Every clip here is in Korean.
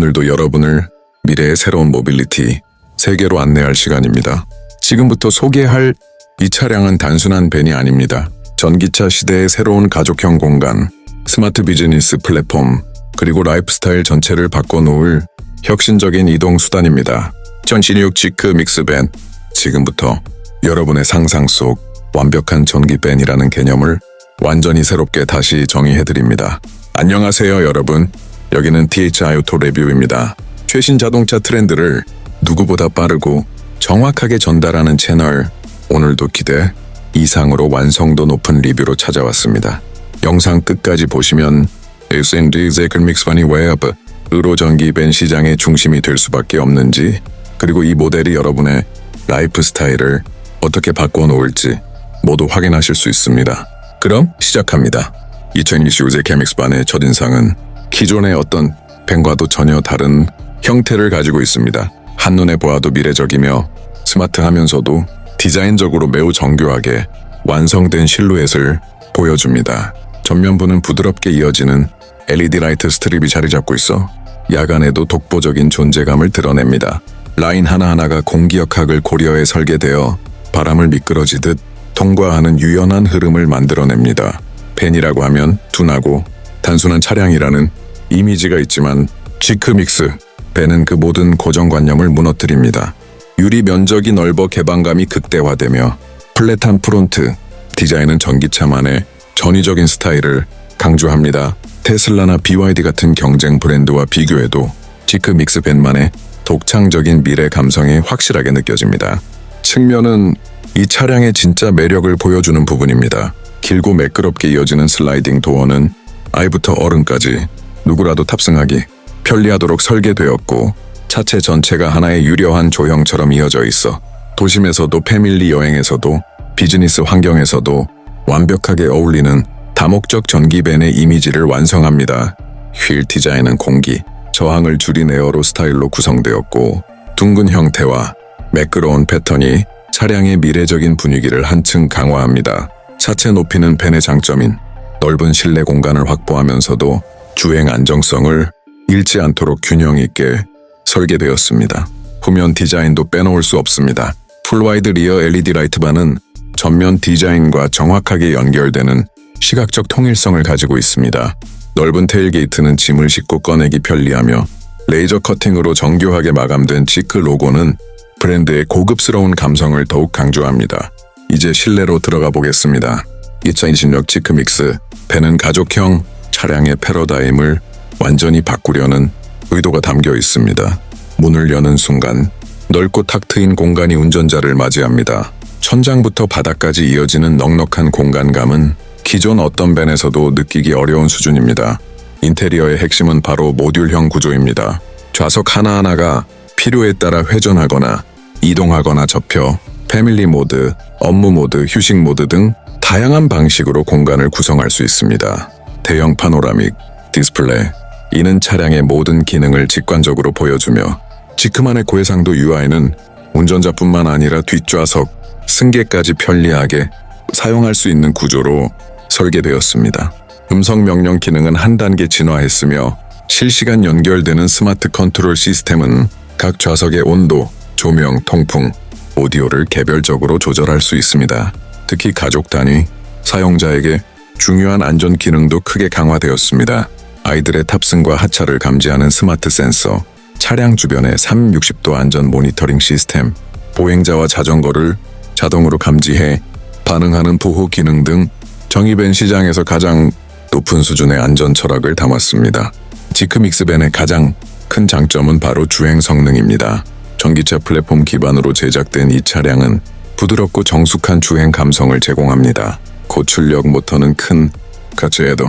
오늘도 여러분을 미래의 새로운 모빌리티 세계로 안내할 시간입니다. 지금부터 소개할 이 차량은 단순한 벤이 아닙니다. 전기차 시대의 새로운 가족형 공간, 스마트 비즈니스 플랫폼, 그리고 라이프스타일 전체를 바꿔놓을 혁신적인 이동 수단입니다. 전신육 지크 믹스 벤. 지금부터 여러분의 상상 속 완벽한 전기 벤이라는 개념을 완전히 새롭게 다시 정의해드립니다. 안녕하세요, 여러분. 여기는 THI 오토 레뷰입니다. 최신 자동차 트렌드를 누구보다 빠르고 정확하게 전달하는 채널. 오늘도 기대 이상으로 완성도 높은 리뷰로 찾아왔습니다. 영상 끝까지 보시면 S&D 제클 믹스반이 웨브 의로 전기 벤 시장의 중심이 될 수밖에 없는지 그리고 이 모델이 여러분의 라이프 스타일을 어떻게 바꿔 놓을지 모두 확인하실 수 있습니다. 그럼 시작합니다. 2025 제케믹스반의 첫인상은 기존의 어떤 벤과도 전혀 다른 형태를 가지고 있습니다. 한눈에 보아도 미래적이며 스마트하면서도 디자인적으로 매우 정교하게 완성된 실루엣을 보여줍니다. 전면부는 부드럽게 이어지는 LED 라이트 스트립이 자리 잡고 있어 야간에도 독보적인 존재감을 드러냅니다. 라인 하나하나가 공기역학을 고려해 설계되어 바람을 미끄러지듯 통과하는 유연한 흐름을 만들어냅니다. 벤이라고 하면 둔하고 단순한 차량이라는 이미지가 있지만 지크믹스 벤은 그 모든 고정관념을 무너뜨립니다. 유리 면적이 넓어 개방감이 극대화되며 플랫한 프론트 디자인은 전기차만의 전위적인 스타일을 강조합니다. 테슬라나 BYD 같은 경쟁 브랜드와 비교해도 지크 믹스 벤만의 독창적인 미래 감성이 확실하게 느껴집니다. 측면은 이 차량의 진짜 매력을 보여주는 부분입니다. 길고 매끄럽게 이어지는 슬라이딩 도어는 아이부터 어른까지 누구라도 탑승하기 편리하도록 설계되었고 차체 전체가 하나의 유려한 조형처럼 이어져 있어 도심에서도 패밀리 여행에서도 비즈니스 환경에서도 완벽하게 어울리는 다목적 전기벤의 이미지를 완성합니다. 휠 디자인은 공기, 저항을 줄인 에어로 스타일로 구성되었고 둥근 형태와 매끄러운 패턴이 차량의 미래적인 분위기를 한층 강화합니다. 차체 높이는 벤의 장점인 넓은 실내 공간을 확보하면서도 주행 안정성을 잃지 않도록 균형 있게 설계되었습니다. 후면 디자인도 빼놓을 수 없습니다. 풀와이드 리어 LED 라이트바는 전면 디자인과 정확하게 연결되는 시각적 통일성을 가지고 있습니다. 넓은 테일게이트는 짐을 싣고 꺼내기 편리하며 레이저 커팅으로 정교하게 마감된 지크 로고는 브랜드의 고급스러운 감성을 더욱 강조합니다. 이제 실내로 들어가 보겠습니다. 2026 지크 믹스 벤은 가족형 차량의 패러다임을 완전히 바꾸려는 의도가 담겨 있습니다. 문을 여는 순간 넓고 탁 트인 공간이 운전자를 맞이합니다. 천장부터 바닥까지 이어지는 넉넉한 공간감은 기존 어떤 벤에서도 느끼기 어려운 수준입니다. 인테리어의 핵심은 바로 모듈형 구조입니다. 좌석 하나하나가 필요에 따라 회전하거나 이동하거나 접혀 패밀리 모드, 업무 모드, 휴식 모드 등 다양한 방식으로 공간을 구성할 수 있습니다. 대형 파노라믹, 디스플레이, 이는 차량의 모든 기능을 직관적으로 보여주며 지크만의 고해상도 UI는 운전자뿐만 아니라 뒷좌석, 승객까지 편리하게 사용할 수 있는 구조로 설계되었습니다. 음성 명령 기능은 한 단계 진화했으며 실시간 연결되는 스마트 컨트롤 시스템은 각 좌석의 온도, 조명, 통풍, 오디오를 개별적으로 조절할 수 있습니다. 특히 가족 단위, 사용자에게 중요한 안전 기능도 크게 강화되었습니다. 아이들의 탑승과 하차를 감지하는 스마트 센서, 차량 주변의 360도 안전 모니터링 시스템, 보행자와 자전거를 자동으로 감지해 반응하는 보호 기능 등 정의벤 시장에서 가장 높은 수준의 안전 철학을 담았습니다. 지크믹스벤의 가장 큰 장점은 바로 주행 성능입니다. 전기차 플랫폼 기반으로 제작된 이 차량은 부드럽고 정숙한 주행 감성을 제공합니다. 고출력 모터는 큰 가치에도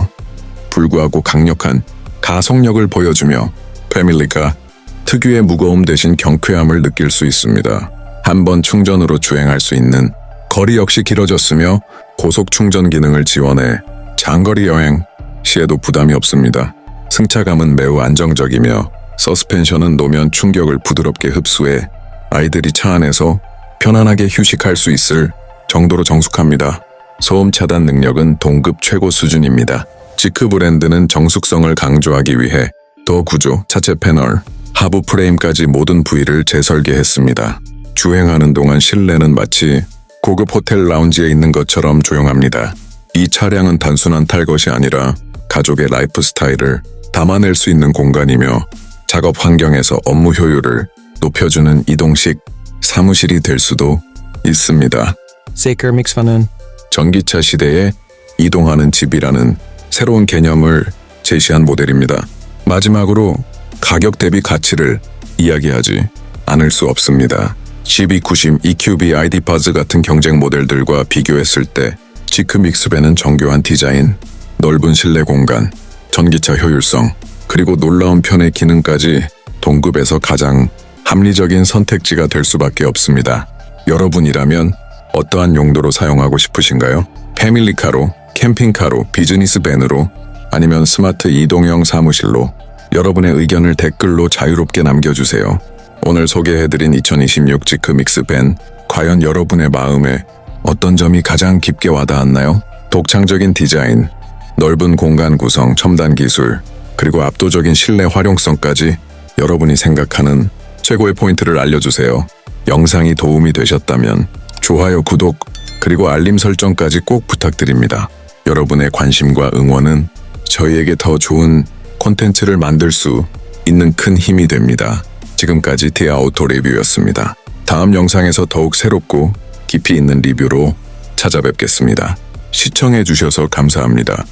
불구하고 강력한 가속력을 보여주며 패밀리가 특유의 무거움 대신 경쾌함을 느낄 수 있습니다. 한 번 충전으로 주행할 수 있는 거리 역시 길어졌으며 고속 충전 기능을 지원해 장거리 여행 시에도 부담이 없습니다. 승차감은 매우 안정적이며 서스펜션은 노면 충격을 부드럽게 흡수해 아이들이 차 안에서 편안하게 휴식할 수 있을 정도로 정숙합니다. 소음 차단 능력은 동급 최고 수준입니다. 지크 브랜드는 정숙성을 강조하기 위해 더 구조, 차체 패널, 하부 프레임까지 모든 부위를 재설계했습니다. 주행하는 동안 실내는 마치 고급 호텔 라운지에 있는 것처럼 조용합니다. 이 차량은 단순한 탈 것이 아니라 가족의 라이프 스타일을 담아낼 수 있는 공간이며 작업 환경에서 업무 효율을 높여주는 이동식 사무실이 될 수도 있습니다. Zeker van een 전기차 시대에 이동하는 집이라는 새로운 개념을 제시한 모델입니다. 마지막으로 가격 대비 가치를 이야기하지 않을 수 없습니다. CB90, EQB, ID.Buzz 같은 경쟁 모델들과 비교했을 때 지크 믹스밴은 정교한 디자인, 넓은 실내 공간, 전기차 효율성, 그리고 놀라운 편의 기능까지 동급에서 가장 합리적인 선택지가 될 수밖에 없습니다. 여러분이라면 어떠한 용도로 사용하고 싶으신가요? 패밀리카로, 캠핑카로, 비즈니스 밴으로, 아니면 스마트 이동형 사무실로 여러분의 의견을 댓글로 자유롭게 남겨주세요. 오늘 소개해드린 2026 지크 믹스 밴, 과연 여러분의 마음에 어떤 점이 가장 깊게 와닿았나요? 독창적인 디자인, 넓은 공간 구성, 첨단 기술, 그리고 압도적인 실내 활용성까지 여러분이 생각하는 최고의 포인트를 알려주세요. 영상이 도움이 되셨다면 좋아요, 구독, 그리고 알림 설정까지 꼭 부탁드립니다. 여러분의 관심과 응원은 저희에게 더 좋은 콘텐츠를 만들 수 있는 큰 힘이 됩니다. 지금까지 디아오토 리뷰였습니다. 다음 영상에서 더욱 새롭고 깊이 있는 리뷰로 찾아뵙겠습니다. 시청해 주셔서 감사합니다.